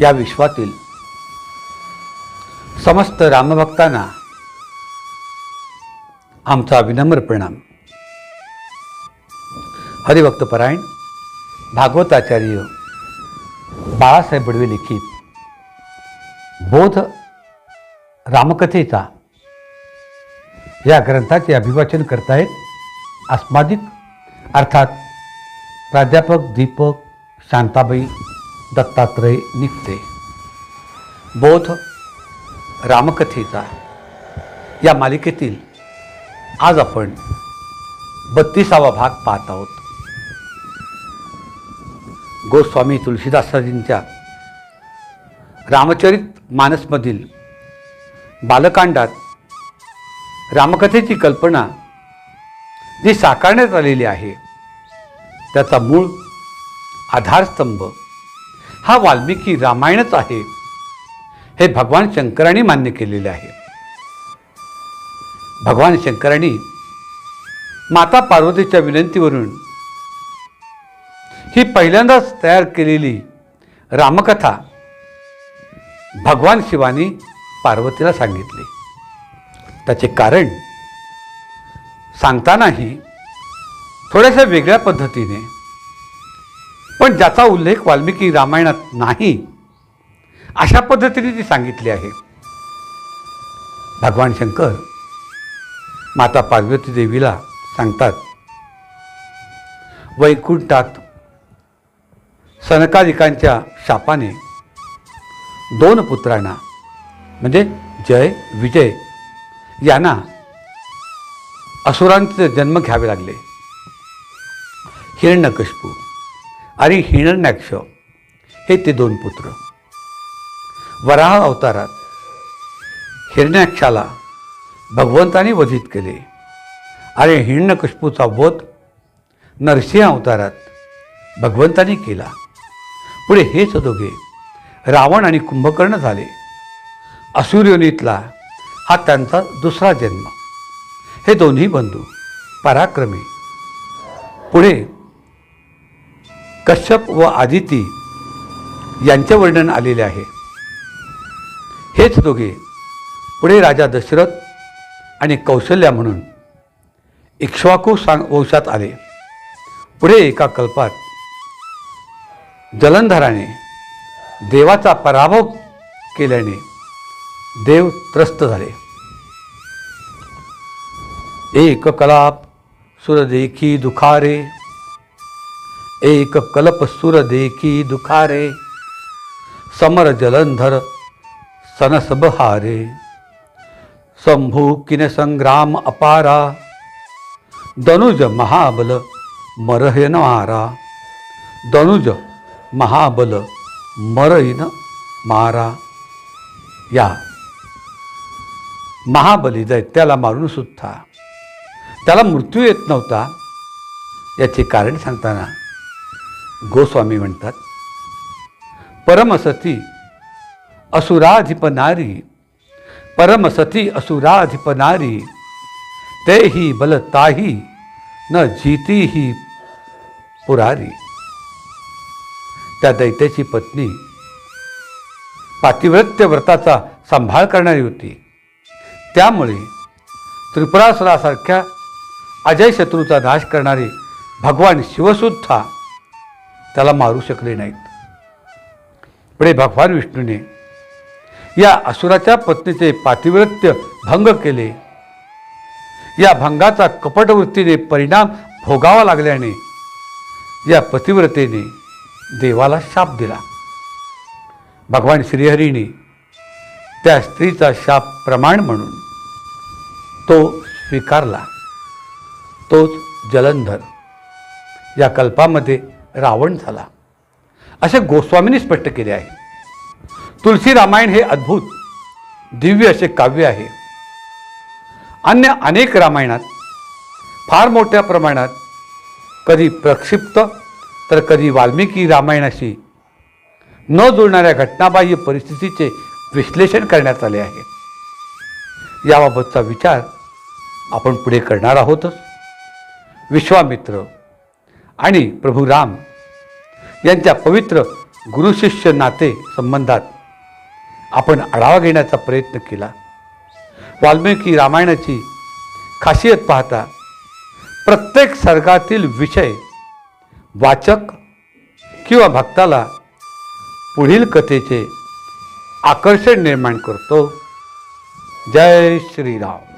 या विश्वातील समस्त रामभक्तांना आमचा विनम्र प्रणाम. हरिभक्तपरायण भागवताचार्य बाळासाहेब बडवे लिखित बोध रामकथेचा या ग्रंथाचे अभिवाचन करतायत अस्मादिक अर्थात प्राध्यापक दीपक शांताबाई दत्तात्रय निघते. बोध रामकथेचा या मालिकेतील आज आपण बत्तीसावा भाग पाहत आहोत. गोस्वामी तुलसीदासजींच्या रामचरित मानसमधील बालकांडात रामकथेची कल्पना जी साकारण्यात आलेली आहे त्याचा मूळ आधारस्तंभ हा वाल्मिकी रामायणच आहे. हे भगवान शंकरांनी मान्य केलेले आहे. भगवान शंकरांनी माता पार्वतीच्या विनंतीवरून ही पहिल्यांदाच तयार केलेली रामकथा भगवान शिवानी पार्वतीला सांगितली. त्याचे कारण सांगतानाही थोड्याशा वेगळ्या पद्धतीने पण ज्याचा उल्लेख वाल्मिकी रामायणात नाही अशा पद्धतीने ती सांगितली आहे. भगवान शंकर माता पार्वती देवीला सांगतात वैकुंठात सनकादिकांच्या शापाने दोन पुत्रांना म्हणजे जय विजय यांना असुरांचे जन्म घ्यावे लागले. हिरण्यकश्यपू आणि हिरण्याक्ष हे ते दोन पुत्र. वराह अवतारात हिरण्याक्षाला भगवंताने वधित केले आणि हिरण्यकश्यपूचा वध नरसिंह अवतारात भगवंताने केला. पुढे हेच दोघे रावण आणि कुंभकर्ण झाले. असुरयोनीतला हा त्यांचा दुसरा जन्म. हे दोन्ही बंधू पराक्रमी. पुढे कश्यप व आदिती यांचे वर्णन आलेले आहे. हेच दोघे पुढे राजा दशरथ आणि कौशल्या म्हणून इक्ष्वाकू सांग वंशात आले. पुढे एका कल्पात जलंधराने देवाचा पराभव केल्याने देव त्रस्त झाले. एक कलाप सुरदेखी दुखारे एक कलप सुर देखी दुखारे समर जलंधर सनसबहारे शंभू किन संग्राम अपारा दनुज महाबल मरहन मारा। दनुज महाबल मरहिन मारा। या महाबली दैत्याला मारून सुद्धा त्याला मृत्यू येत नव्हता याचे कारण सांगताना गोस्वामी म्हणतात परमसती असुराधिप नारी परमसती असुराधिप नारी ते ही बलताही न जीती ही पुरारी. त्या दैत्याची पत्नी पातिव्रत्य व्रताचा सांभाळ करणारी होती. त्यामुळे त्रिपुरासुरासारख्या अजय शत्रूचा नाश करणारे भगवान शिवसुद्धा त्याला मारू शकले नाहीत. पुढे भगवान विष्णूने या असुराच्या पत्नीचे पातिव्रत्य भंग केले. या भंगाचा कपटवृत्तीने परिणाम भोगावा लागल्याने या पतिव्रतेने देवाला शाप दिला. भगवान श्रीहरीने त्या स्त्रीचा शाप प्रमाण म्हणून तो स्वीकारला. तोच जलंधर. या कल्पामध्ये रावण झाला. असे गोस्वामींनी स्पष्ट केले आहे. तुलसी रामायण हे अद्भुत दिव्य असे काव्य आहे. अन्य अनेक रामायणात फार मोठ्या प्रमाणात कधी प्रक्षिप्त तर कधी वाल्मिकी रामायणाशी न जुळणाऱ्या घटनाबाह्य परिस्थितीचे विश्लेषण करण्यात आले आहे. याबाबतचा विचार आपण पुढे करणार आहोतच. विश्वामित्र आणि प्रभू राम यांच्या पवित्र गुरुशिष्य नाते संबंधात आपण आढावा घेण्याचा प्रयत्न केला. वाल्मिकी रामायणाची खासियत पाहता प्रत्येक सर्गातील विषय वाचक किंवा भक्ताला पुढील कथेचे आकर्षण निर्माण करतो. जय श्रीराम.